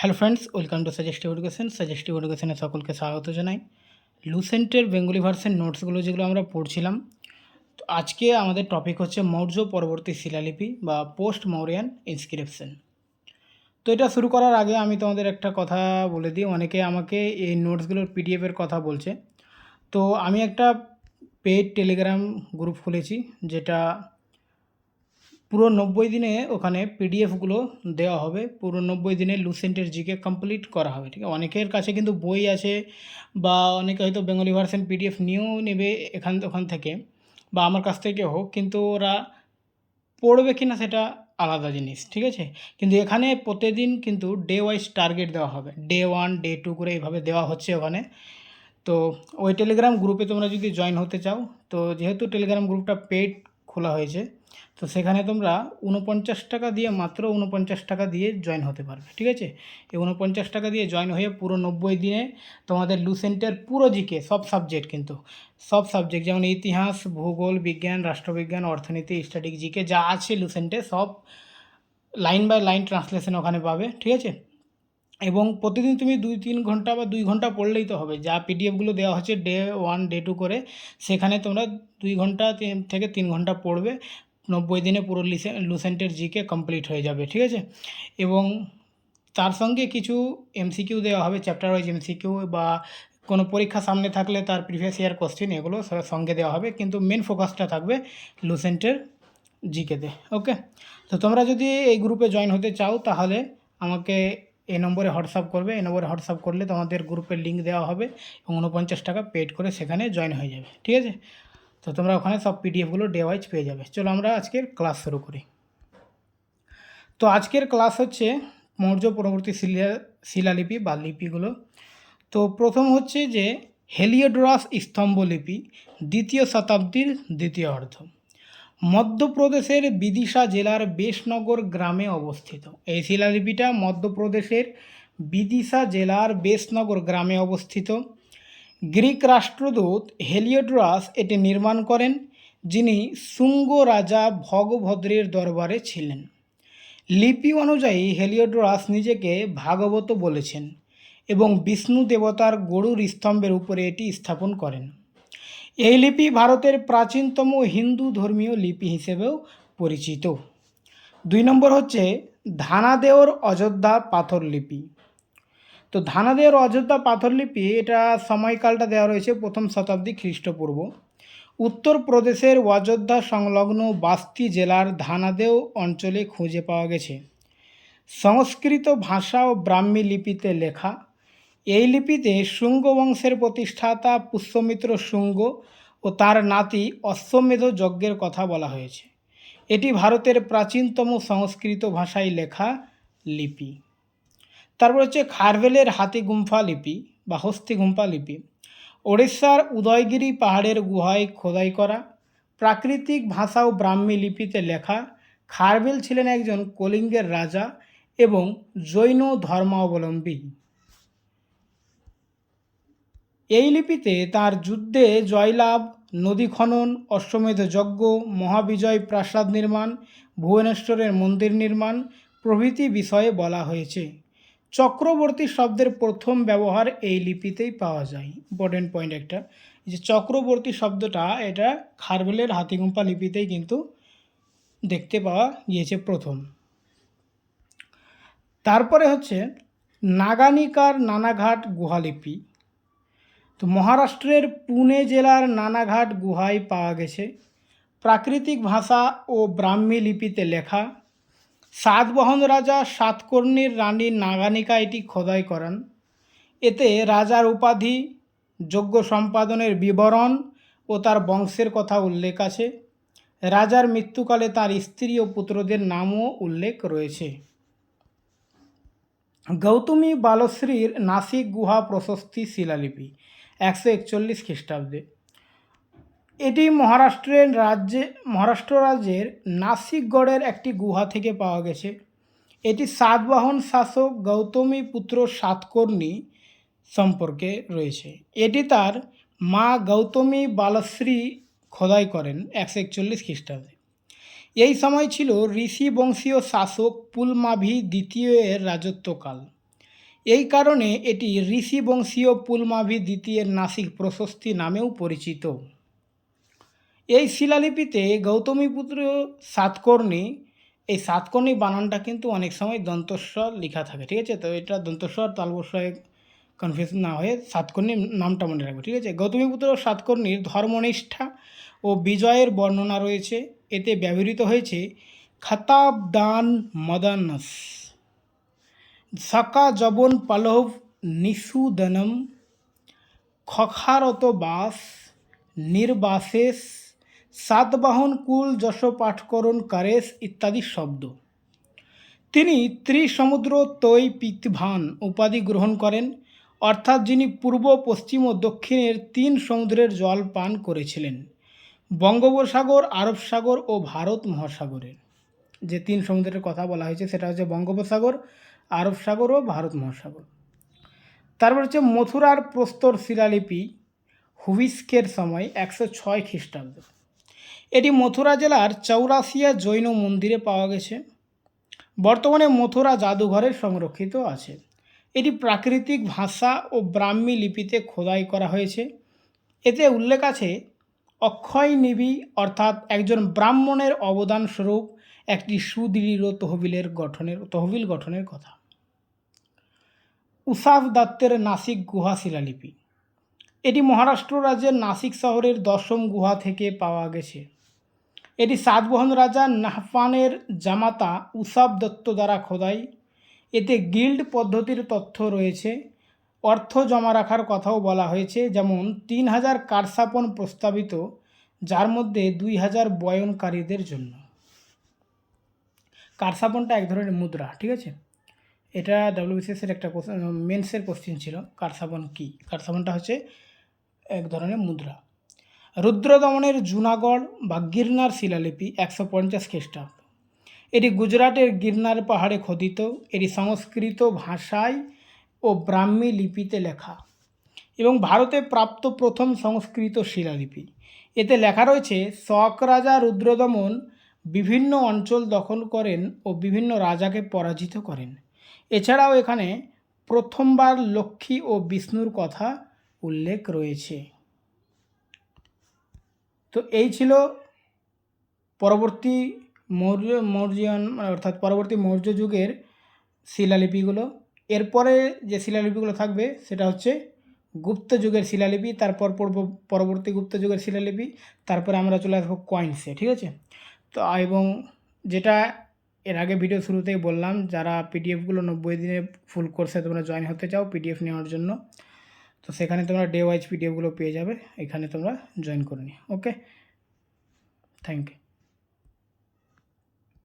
Hello friends, welcome to suggestive education suggestive এডুকেশনে সকলকে স্বাগত জানাই। লুসেন্টের বেঙ্গলি ভার্সন নোটসগুলো যেগুলো আমরা পড়ছিলাম, তো আজকে আমাদের টপিক হচ্ছে মৌর্য পরবর্তী শিলালিপি বা পোস্ট মৌরিয়ান ইনস্ক্রিপশন তো এটা শুরু করার আগে আমি তোমাদের একটা কথা বলে দিই, অনেকে আমাকে এই নোটসগুলোর পিডিএফের কথা বলছে। তো আমি একটা পেড টেলিগ্রাম গ্রুপ খুলেছি, যেটা পুরো নব্বই দিনে ওখানে পিডিএফগুলো দেওয়া হবে। পুরো নব্বই দিনে লুসেন্টের জিকে কমপ্লিট করা হবে, ঠিক আছে? অনেকের কাছে কিন্তু বই আছে বা অনেকে হয়তো বেঙ্গলি ভার্সন পিডিএফ নিয়েও নেবে এখান, ওখান থেকে বা আমার কাছ থেকে হোক, কিন্তু ওরা পড়বে কি না সেটা আলাদা জিনিস, ঠিক আছে? কিন্তু এখানে প্রতিদিন কিন্তু ডে ওয়াইজ টার্গেট দেওয়া হবে। ডে ওয়ান ডে টু করে এইভাবে দেওয়া হচ্ছে ওখানে। তো ওই টেলিগ্রাম গ্রুপে তোমরা যদি জয়েন হতে চাও, তো যেহেতু টেলিগ্রাম গ্রুপটা পেড খোলা হয়েছে। তো সেখানে তোমরা উনপঞ্চাশ টাকা দিয়ে মাত্র উনপঞ্চাশ টাকা দিয়ে জয়েন হতে পারবে, ঠিক আছে? এই উনপঞ্চাশ টাকা দিয়ে জয়েন হয়ে পুরো নব্বই দিনে তোমাদের লুসেন্টের পুরো জিকে, সব সাবজেক্ট কিন্তু, সব সাবজেক্ট যেমন ইতিহাস, ভূগোল, বিজ্ঞান, রাষ্ট্রবিজ্ঞান, অর্থনীতি স্ট্যাটিক জিকে, যা আছে লুসেন্টে সব লাইন বাই লাইন ট্রান্সলেশন ওখানে পাবে, ঠিক আছে? এবং প্রতিদিন তুমি দুই, তিন ঘণ্টা বা দুই ঘণ্টা পড়লেই তো হবে। যা পিডিএফগুলো দেওয়া হচ্ছে ডে ওয়ান ডে টু করে, সেখানে তোমরা দুই ঘণ্টা থেকে তিন ঘণ্টা পড়বে। নব্বই দিনে পুরো লিসে লুসেন্টের জিকে কমপ্লিট হয়ে যাবে, ঠিক আছে? এবং তার সঙ্গে কিছু এমসিকিউ দেওয়া হবে চ্যাপ্টার ওয়াইজ এমসিকিউ বা কোনো পরীক্ষা সামনে থাকলে তার প্রিভিয়াস ইয়ার কোশ্চেন এগুলো সঙ্গে দেওয়া হবে। কিন্তু মেন ফোকাসটা থাকবে লুসেন্টের জিকেতে ওকে তো তোমরা যদি এই গ্রুপে জয়েন হতে চাও, তাহলে আমাকে এই নম্বরে হোয়াটসঅ্যাপ করবে এই নম্বরে হোয়াটসঅ্যাপ করলে তোমাদের গ্রুপের লিঙ্ক দেওয়া হবে এবং উনপঞ্চাশ টাকা পেড করে সেখানে জয়েন হয়ে যাবে, ঠিক আছে? তো তোমরা ওখানে সব পিডিএফগুলো ডে ওয়াইজ পেয়ে যাবে। চলো আমরা আজকের ক্লাস শুরু করি। তো আজকের ক্লাস হচ্ছে মৌর্য পরবর্তী শিলা, শিলালিপি বা লিপিগুলো। তো প্রথম হচ্ছে যে হেলিওডোরাস স্তম্ভলিপি, দ্বিতীয় শতাব্দীর দ্বিতীয় অর্ধ। মধ্যপ্রদেশের বিদিশা জেলার বেশনগর গ্রামে অবস্থিত। এই শিলালিপিটা মধ্যপ্রদেশের বিদিশা জেলার বেশনগর গ্রামে অবস্থিত। গ্রিক রাষ্ট্রদূত হেলিওড্রাস এটি নির্মাণ করেন, যিনি শুঙ্গ রাজা ভগভদ্রের দরবারে ছিলেন। লিপি অনুযায়ী হেলিওড্রাস নিজেকে ভাগবত বলেছেন এবং বিষ্ণু দেবতার গরুর স্তম্ভের উপরে এটি স্থাপন করেন। এই লিপি ভারতের প্রাচীনতম হিন্দু ধর্মীয় লিপি হিসেবেও পরিচিত। দুই নম্বর হচ্ছে ধানাদেওর অযোধ্যা পাথর লিপি। তো ধানাদেওর অযোধ্যা পাথর লিপি, এটা সময়কালটা দেওয়া রয়েছে প্রথম শতাব্দী খ্রিস্টপূর্ব। উত্তরপ্রদেশের অযোধ্যা সংলগ্ন বাস্তি জেলার ধানাদেও অঞ্চলে খুঁজে পাওয়া গেছে। সংস্কৃত ভাষা ও ব্রাহ্মী লিপিতে লেখা এই লিপিতে শুঙ্গ বংশের প্রতিষ্ঠাতা পুষ্যমিত্র শুঙ্গ ও তার নাতি অশ্বমেধ যজ্ঞের কথা বলা হয়েছে। এটি ভারতের প্রাচীনতম সংস্কৃত ভাষায় লেখা লিপি। তারপর হচ্ছে খারভেলের হাতি গুম্ফা লিপি বা হস্তি গুম্ফা লিপি। ওড়িশার উদয়গিরি পাহাড়ের গুহায় খোদাই করা। প্রাকৃতিক ভাষা ও ব্রাহ্মী লিপিতে লেখা। খারবেল ছিলেন একজন কলিঙ্গের রাজা এবং জৈন ধর্মাবলম্বী। এই লিপিতে তার যুদ্ধে জয়লাভ, নদী খনন, অশ্বমেধ যজ্ঞ, মহাবিজয় প্রাসাদ নির্মাণ, ভুবনেশ্বরের মন্দির নির্মাণ প্রভৃতি বিষয়ে বলা হয়েছে। চক্রবর্তী শব্দের প্রথম ব্যবহার এই লিপিতেই পাওয়া যায়। ইম্পর্টেন্ট পয়েন্ট একটা যে চক্রবর্তী শব্দটা, এটা খারবেলের হাতিগুম্পা লিপিতেই কিন্তু দেখতে পাওয়া গিয়েছে প্রথম। তারপরে হচ্ছে নাগানিকার নানাঘাট গুহালিপি তো মহারাষ্ট্রের পুনে জেলার নানাঘাট গুহায় পাওয়া গেছে। প্রাকৃতিক ভাষা ও ব্রাহ্মী লিপিতে লেখা, সাতবাহন রাজা সাতকর্ণীর রানী নাগানিকা এটি খোদাই করান। এতে রাজার উপাধি যোগ্য সম্পাদনের বিবরণ ও তার বংশের কথা উল্লেখ আছে। রাজার মৃত্যুকালে তার স্ত্রী ও পুত্রদের নামও উল্লেখ রয়েছে। গৌতমী বালশ্রীর নাসিক গুহা প্রশস্তি শিলালিপি। একশো একচল্লিশ খ্রিস্টাব্দে। এটি মহারাষ্ট্রের রাজ্যে, মহারাষ্ট্র রাজ্যের নাসিকগড়ের একটি গুহা থেকে পাওয়া গেছে। এটি সাতবাহন শাসক গৌতমী পুত্র সাতকর্ণী সম্পর্কে রয়েছে। এটি তার মা গৌতমী বালশ্রী খোদাই করেন একশো একচল্লিশ খ্রিস্টাব্দে। এই সময় ছিল ঋষি বংশীয় শাসক পুলমাভি দ্বিতীয় এর রাজত্বকাল। এই কারণে এটি ঋষি বংশীয় পুলমাভি দ্বিতীয়ের নাসিক প্রশস্তি নামেও পরিচিত। এই শিলালিপিতে গৌতমীপুত্র সাতকর্ণী, এই সাতকর্ণী বানানটা কিন্তু অনেক সময় দন্তস্বর লেখা থাকে, ঠিক আছে? তো এটা দন্তস্বর, তালবস্বরে কনফিউশন না হয়ে সাতকর্ণীর নামটা মনে রাখবে, ঠিক আছে? গৌতমীপুত্র সাতকর্ণীর ধর্মনিষ্ঠা ও বিজয়ের বর্ণনা রয়েছে। এতে ব্যবহৃত হয়েছে খতাব দান মদানস। জবন পালভ নিষুদনম খখারত বাস নির্বাসেস সাতবাহন কুল যশ পাঠকরণ কারেস ইত্যাদি শব্দ তিনি ত্রিসমুদ্র তৈ পিতভান উপাধি গ্রহণ করেন অর্থাৎ যিনি পূর্ব পশ্চিম ও দক্ষিণের তিন সমুদ্রের জল পান করেছিলেন বঙ্গোপসাগর আরব সাগর ও ভারত মহাসাগরের যে তিন সমুদ্রের কথা বলা হয়েছে সেটা হচ্ছে বঙ্গোপসাগর আরব সাগর ও ভারত মহাসাগর। তারপর হচ্ছে মথুরার প্রস্তর শিলালিপি হুবিস্কের সময় একশো ছয় খ্রিস্টাব্দ। এটি মথুরা জেলার চৌরাসিয়া জৈন মন্দিরে পাওয়া গেছে। বর্তমানে মথুরা জাদুঘরে সংরক্ষিত আছে। এটি প্রাকৃতিক ভাষা ও ব্রাহ্মী লিপিতে খোদাই করা হয়েছে। এতে উল্লেখ আছে, অক্ষয় নিবি অর্থাৎ একজন ব্রাহ্মণের অবদান স্বরূপ একটি সুদৃঢ় তহবিলের গঠনের তহবিল গঠনের কথা। উসাফ দত্তের নাসিক গুহা শিলালিপি। এটি মহারাষ্ট্র রাজ্যের নাসিক শহরের দশম গুহা থেকে পাওয়া গেছে। এটি সাতবাহন রাজা নাহপানের জামাতা উসাব দত্ত দ্বারা খোদাই। এতে গিল্ড পদ্ধতির তথ্য রয়েছে। অর্থ জমা রাখার কথাও বলা হয়েছে। যেমন, তিন হাজার কারসাপন প্রস্তাবিত, যার মধ্যে দুই হাজার বয়নকারীদের জন্য। কারসাপনটা এক ধরনের মুদ্রা, ঠিক আছে? এটা ডাব্লিউবিসিএসের একটা মেন্সের কোশ্চেন ছিল কারসাপন কী? কারসাপনটা হচ্ছে এক ধরনের মুদ্রা। রুদ্রদমনের জুনাগড় বা গিরনার শিলালিপি একশো পঞ্চাশ খ্রিস্টাব্দ। এটি গুজরাটের গিরনার পাহাড়ে খোদিত, এটি সংস্কৃত ভাষায় ও ব্রাহ্মী লিপিতে লেখা এবং ভারতে প্রাপ্ত প্রথম সংস্কৃত শিলালিপি। এতে লেখা রয়েছে, শক রাজা রুদ্রদমন বিভিন্ন অঞ্চল দখল করেন ও বিভিন্ন রাজাকে পরাজিত করেন। এছাড়াও এখানে প্রথমবার লক্ষ্মী ও বিষ্ণুর কথা উল্লেখ রয়েছে। তো এই ছিল পরবর্তী মৌর্য, মৌর্যন অর্থাৎ পরবর্তী মৌর্য যুগের শিলালিপিগুলো। এরপরে যে শিলালিপিগুলো থাকবে, সেটা হচ্ছে গুপ্ত যুগের শিলালিপি, তারপর পড়ব পরবর্তী গুপ্ত যুগের শিলালিপি, তারপরে আমরা চলে আসব কয়েন্সে ঠিক আছে? তো, এবং যেটা এর আগে ভিডিও শুরুতেই বললাম, যারা পিডিএফগুলো নব্বই দিনে ফুল কোর্সে তোমরা জয়েন হতে চাও পিডিএফ নেওয়ার জন্য, তো সেখানে তোমরা ডে ওয়াইজ পিডিএফগুলো পেয়ে যাবে, এখানে তোমরা জয়েন করে নি ওকে থ্যাংক ইউ